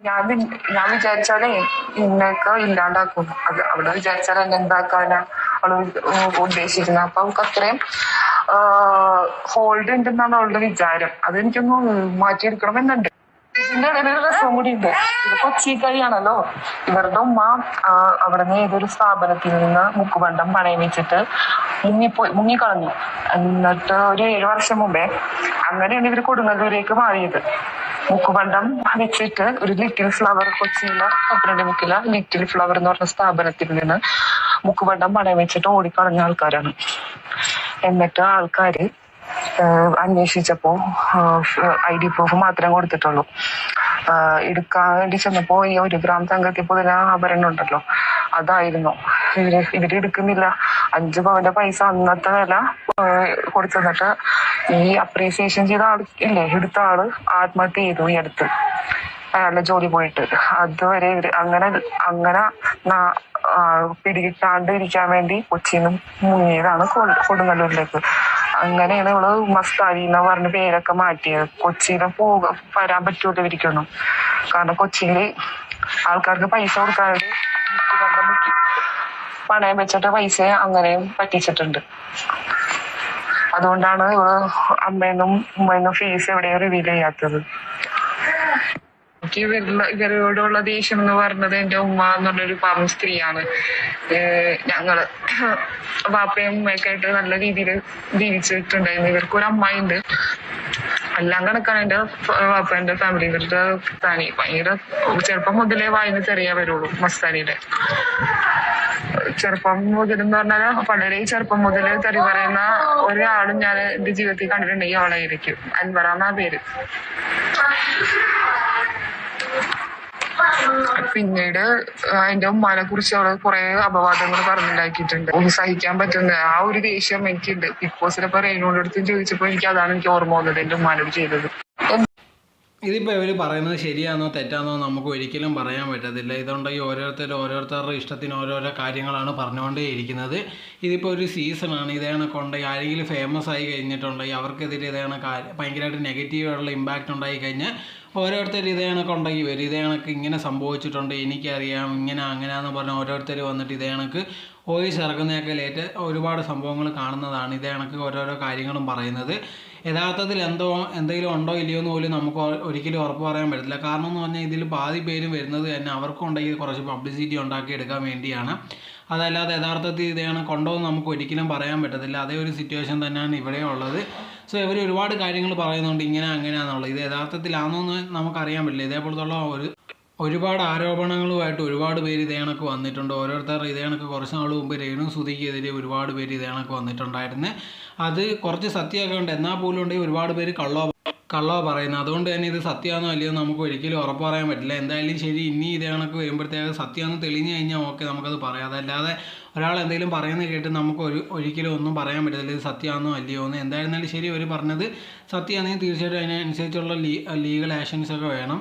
ഞാൻ ഞാൻ വിചാരിച്ചാലേ ഇന്നൊക്കെ ഇല്ലാണ്ടാക്കും. അത് അവിടെ വിചാരിച്ചാൽ എന്നെ എന്താക്കാനാ അവൾ ഉദ്ദേശിക്കുന്നത് അപ്പൊ അവൾക്ക് അത്രയും ഹോൾഡ് ഉണ്ടെന്നാണ് അവളുടെ വിചാരം. അത് എനിക്കൊന്ന് മാറ്റിയെടുക്കണമെന്നുണ്ട്. ഇതിന്റെ ഇടയിൽ ഒരു രസം കൂടി ഉണ്ട് ഇത് കൊച്ചി കഴിയാണല്ലോ ഇവരുടെ ഉമ്മ അവിടുന്ന് ഏതൊരു സ്ഥാപനത്തിൽ നിന്ന് മുക്കുബണ്ടം പണയം വെച്ചിട്ട് മുങ്ങിപ്പോയി മുങ്ങിക്കളഞ്ഞു. എന്നിട്ട് ഒരു ഏഴു വർഷം മുമ്പേ അങ്ങനെയാണ് ഇവർ കൊടുങ്ങല്ലൂരേക്ക് മാറിയത്. മുക്കുബണ്ടം വെച്ചിട്ട് ഒരു ലിറ്റിൽ ഫ്ലവർ കൊച്ചിയിലെ പന്ത്രണ്ട് മുക്കില ലിറ്റിൽ ഫ്ലവർ എന്ന് പറഞ്ഞ സ്ഥാപനത്തിൽ നിന്ന് മുക്കുപണ്ടം പണയം വെച്ചിട്ട് ഓടിക്കളഞ്ഞ ആൾക്കാരാണ്. എന്നിട്ട് ആൾക്കാര് അന്വേഷിച്ചപ്പോ ഐ ഡി പ്രൂഫ് മാത്രം കൊടുത്തിട്ടുള്ളൂ. എടുക്കാൻ വേണ്ടി ചെന്നപ്പോ ഈ ഒരു ഗ്രാം സംഘത്തിൽ പുതിന ആഭരണം ഉണ്ടല്ലോ അതായിരുന്നു. ഇവർ ഇവർ എടുക്കുന്നില്ല. അഞ്ചു പവന്റെ പൈസ അന്നത്തെ വില ആഹ് കൊടുത്തു തന്നിട്ട് ഈ അപ്രീസിയേഷൻ ചെയ്ത ആൾ ഇല്ലേ എടുത്ത ആൾ ആത്മഹത്യ ചെയ്തു ഈ അടുത്ത്. അയാളുടെ ജോലി പോയിട്ട്. അതുവരെ അങ്ങനെ അങ്ങനെ പിടികിട്ടാണ്ട് ഇരിക്കാൻ വേണ്ടി കൊച്ചിയിൽ മുങ്ങിയതാണ് കൊടുങ്ങല്ലൂരിലേക്ക്. അങ്ങനെയാണ് ഇവൾ മസ്താരി എന്ന് പറഞ്ഞ പേരൊക്കെ മാറ്റിയത്. കൊച്ചിയിലെ പോക വരാൻ പറ്റൂല ഇരിക്കുന്നു കാരണം കൊച്ചിയിൽ ആൾക്കാർക്ക് പൈസ കൊടുക്കാതെ പണയം വെച്ചിട്ട് പൈസ അങ്ങനെയും പറ്റിച്ചിട്ടുണ്ട്. അതുകൊണ്ടാണ് ഇവൾ അമ്മേന്നും ഉമ്മേന്നും ഫീസ് എവിടെയും റിവീൽ ചെയ്യാത്തത്. എനിക്ക് ഇവരുള്ള ഇവരോടുള്ള ദേഷ്യം എന്ന് പറഞ്ഞത് എന്റെ ഉമ്മ എന്നുള്ളൊരു പാവം സ്ത്രീയാണ്. ഞങ്ങൾ വാപ്പയും ഉമ്മയൊക്കെ ആയിട്ട് നല്ല രീതിയിൽ ജീവിച്ചിട്ടുണ്ടായിരുന്നു. ഇവർക്ക് ഒരു അമ്മായിണ്ട്. എല്ലാം കണക്കാണ് എന്റെ വാപ്പന്റെ ഫാമിലി താനി ഭയങ്കര ചെറുപ്പം മുതലേ വായിന്ന് ചെറിയ വരുള്ളൂ മസ്താനിയുടെ. ചെറുപ്പം മുതൽ എന്ന് പറഞ്ഞാൽ വളരെ ചെറുപ്പം മുതൽ തെറി പറയുന്ന ഒരാളും ഞാൻ എന്റെ ജീവിതത്തിൽ കണ്ടിട്ടുണ്ടെങ്കിൽ അവളായിരിക്കും അൻവറാന്ന പേര്? പിന്നീട് അതിന്റെ ഉമ്മാനെ കുറിച്ച് അവൾ കുറെ അപവാദങ്ങൾ പറഞ്ഞുണ്ടാക്കിയിട്ടുണ്ട്. സഹിക്കാൻ പറ്റുന്ന ആ ഒരു ദേഷ്യം എനിക്കുണ്ട്. ബിഗ് ബോസിനെ റെയിനോട് ചോദിച്ചപ്പോ എനിക്ക് അതാണ് എനിക്ക് ഓർമ്മ വന്നത് എന്റെ ഉമ്മാനോട് ചെയ്തത്. ഇതിപ്പോൾ ഇവർ പറയുന്നത് ശരിയാണോ തെറ്റാണോ നമുക്ക് ഒരിക്കലും പറയാൻ പറ്റത്തില്ല. ഇതുണ്ടെങ്കിൽ ഓരോരുത്തർ ഓരോരുത്തരുടെ ഇഷ്ടത്തിന് ഓരോരോ കാര്യങ്ങളാണ് പറഞ്ഞുകൊണ്ടേ ഇരിക്കുന്നത്. ഇതിപ്പോൾ ഒരു സീസണാണ്. ഇതേ കണക്കുണ്ടെങ്കിൽ ആരെങ്കിലും ഫേമസ് ആയി കഴിഞ്ഞിട്ടുണ്ടെങ്കിൽ അവർക്കെതിരെ ഇതേ കണക്ക് ഭയങ്കരമായിട്ട് നെഗറ്റീവായിട്ടുള്ള ഇമ്പാക്റ്റ് ഉണ്ടായി കഴിഞ്ഞാൽ ഓരോരുത്തർ ഇതേ കണക്കുണ്ടെങ്കിൽ വരും. ഇതേ കണക്ക് ഇങ്ങനെ സംഭവിച്ചിട്ടുണ്ട് എനിക്കറിയാം ഇങ്ങനെ അങ്ങനെയാന്ന് പറഞ്ഞ് ഓരോരുത്തർ വന്നിട്ട് ഇതേ കണക്ക് വോയിസ് ഇറക്കുന്നതൊക്കെ ലേറ്റ് ഒരുപാട് സംഭവങ്ങൾ കാണുന്നതാണ്. ഇതേ കണക്ക് ഓരോരോ കാര്യങ്ങളും പറയുന്നത്. യഥാർത്ഥത്തിൽ എന്തോ എന്തെങ്കിലും ഉണ്ടോ ഇല്ലയോ എന്ന് പോലും നമുക്ക് ഒരിക്കലും ഉറപ്പ് പറയാൻ പറ്റില്ല കാരണം എന്ന് പറഞ്ഞാൽ ഇതിൽ പാതി പേരും വരുന്നത് തന്നെ അവർക്കും ഉണ്ടെങ്കിൽ കുറച്ച് പബ്ലിസിറ്റി ഉണ്ടാക്കി എടുക്കാൻ വേണ്ടിയാണ്. അതല്ലാതെ യഥാർത്ഥത്തിൽ ഇതാണ് കൊണ്ടോ എന്ന് നമുക്ക് ഒരിക്കലും പറയാൻ പറ്റത്തില്ല. അതേ ഒരു സിറ്റുവേഷൻ തന്നെയാണ് ഇവിടെ ഉള്ളത്. സോ ഇവർ ഒരുപാട് കാര്യങ്ങൾ പറയുന്നുണ്ട്. ഇങ്ങനെ അങ്ങനെയാണെന്നുള്ളത്. ഇത് യഥാർത്ഥത്തിലാണോ എന്ന് നമുക്കറിയാൻ പറ്റില്ല. ഇതേപോലത്തുള്ള ഒരു ഒരുപാട് ആരോപണങ്ങളുമായിട്ട് ഒരുപാട് പേര് ഇതേ കണക്ക് വന്നിട്ടുണ്ട്. ഓരോരുത്തർ ഇതേ കണക്ക് കുറച്ച് നാൾ മുമ്പ് രേണു സുധിക്കെതിരെ ഒരുപാട് പേര് ഇതേ കണക്ക് വന്നിട്ടുണ്ടായിരുന്നു. അത് കുറച്ച് സത്യമൊക്കെ ഉണ്ട് എന്നാൽ പോലും ഉണ്ടെങ്കിൽ ഒരുപാട് പേര് കള്ളോ കള്ളോ പറയുന്നത് അതുകൊണ്ട് തന്നെ ഇത് സത്യമാണോ അല്ലയോ നമുക്ക് ഒരിക്കലും ഉറപ്പ് പറയാൻ പറ്റില്ല. എന്തായാലും ശരി ഇനി ഇതേ കണക്ക് വരുമ്പോഴത്തേക്ക് സത്യമാണെന്ന് തെളിഞ്ഞു കഴിഞ്ഞാൽ ഓക്കെ നമുക്കത് പറയാം. അതല്ലാതെ ഒരാൾ എന്തെങ്കിലും പറയുന്നത് കേട്ട് നമുക്ക് ഒരു ഒരിക്കലും ഒന്നും പറയാൻ പറ്റില്ല ഇത് സത്യമാണോ അല്ലയോ എന്ന്. എന്തായിരുന്നാലും ശരി അവർ പറഞ്ഞത് സത്യമാണെങ്കിൽ തീർച്ചയായിട്ടും അതിനനുസരിച്ചുള്ള ലീ ലീഗൽ ആക്ഷൻസ് ഒക്കെ വേണം.